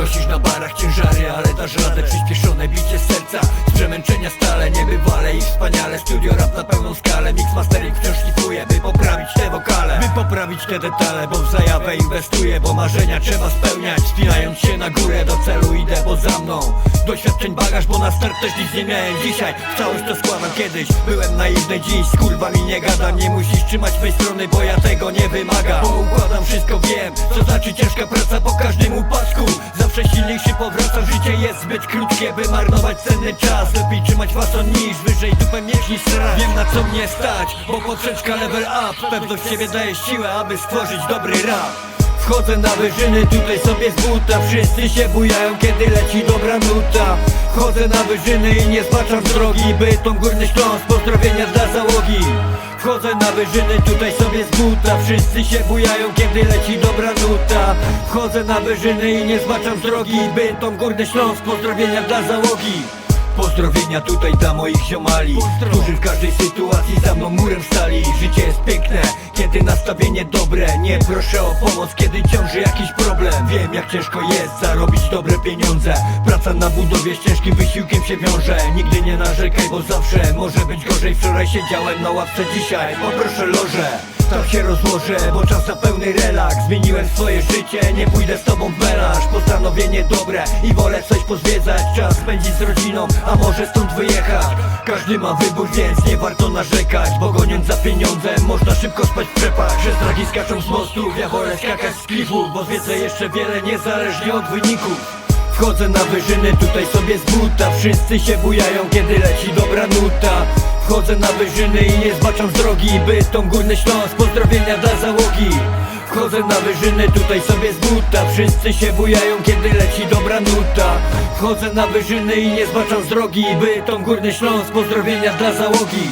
Nosisz na barach ciężary, ale dasz radę Przyspieszone bicie serca. Z przemęczenia stale, niebywale i wspaniale. Studio rap na pełną skalę. Mix mastering wciąż szlifuje, by poprawić te wokale. By poprawić te detale, bo w zajawę inwestuję Bo marzenia trzeba spełniać. Spinając się na górę, do celu idę, bo za mną. Doświadczeń bagaż, bo na start też nic nie miałem. Dzisiaj całość to składam. Kiedyś Byłem naiwny, dziś z kurwami nie gadam Nie musisz trzymać mej strony, bo ja tego nie wymagam Bo układam wszystko, wiem Co znaczy ciężka praca po każdym upadku. Zawsze silniejszy powracam Życie jest zbyt krótkie, by marnować cenny czas. Lepiej trzymać fason niż wyżej dupę mieć niż srać Wiem na co mnie stać, bo poprzeczka level up. Pewność siebie daje siłę, aby stworzyć dobry rap Wchodzę na wyżyny, tutaj sobie z buta. Wszyscy się bujają, kiedy leci dobra nuta. Wchodzę na wyżyny i nie zbaczam z drogi Bytom Górny Śląsk, pozdrowienia dla załogi. Wchodzę na wyżyny, tutaj sobie z buta. Wszyscy się bujają, kiedy leci dobra nuta. Wchodzę na wyżyny i nie zbaczam z drogi Bytom Górny Śląsk, pozdrowienia dla załogi. Pozdrowienia tutaj dla moich ziomali Którzy w każdej sytuacji za mną murem stali. Życie jest piękne, kiedy nastawienie dobre Proszę o pomoc, kiedy ciąży jakiś problem. Wiem jak ciężko jest zarobić dobre pieniądze. Praca na budowie z ciężkim wysiłkiem się wiąże. Nigdy nie narzekaj, bo zawsze może być gorzej. Wczoraj siedziałem na ławce, dzisiaj poproszę lożę tam się rozłożę, bo czas na pełny relaks. Zmieniłem swoje życie, nie pójdę z tobą w melanż Postanowienie dobre i wolę coś pozwiedzać. Czas spędzić z rodziną, a może stąd wyjechać Każdy ma wybór, więc nie warto narzekać Bo goniąc za pieniądzem można szybko spać w przepaść Przez dragi skaczą z mostów, ja wolę skakać z klifów Bo zwiedzę jeszcze wiele niezależnie od wyników Wchodzę na wyżyny, tutaj sobie z buta. Wszyscy się bujają, kiedy leci dobra nuta. Wchodzę na wyżyny i nie zbaczam z drogi Bytom Górny Śląsk, pozdrowienia dla załogi Wchodzę na wyżyny, tutaj sobie z buta. Wszyscy się bujają, kiedy leci dobra nuta. Wchodzę na wyżyny i nie zbaczam z drogi Bytom Górny Śląsk, pozdrowienia dla załogi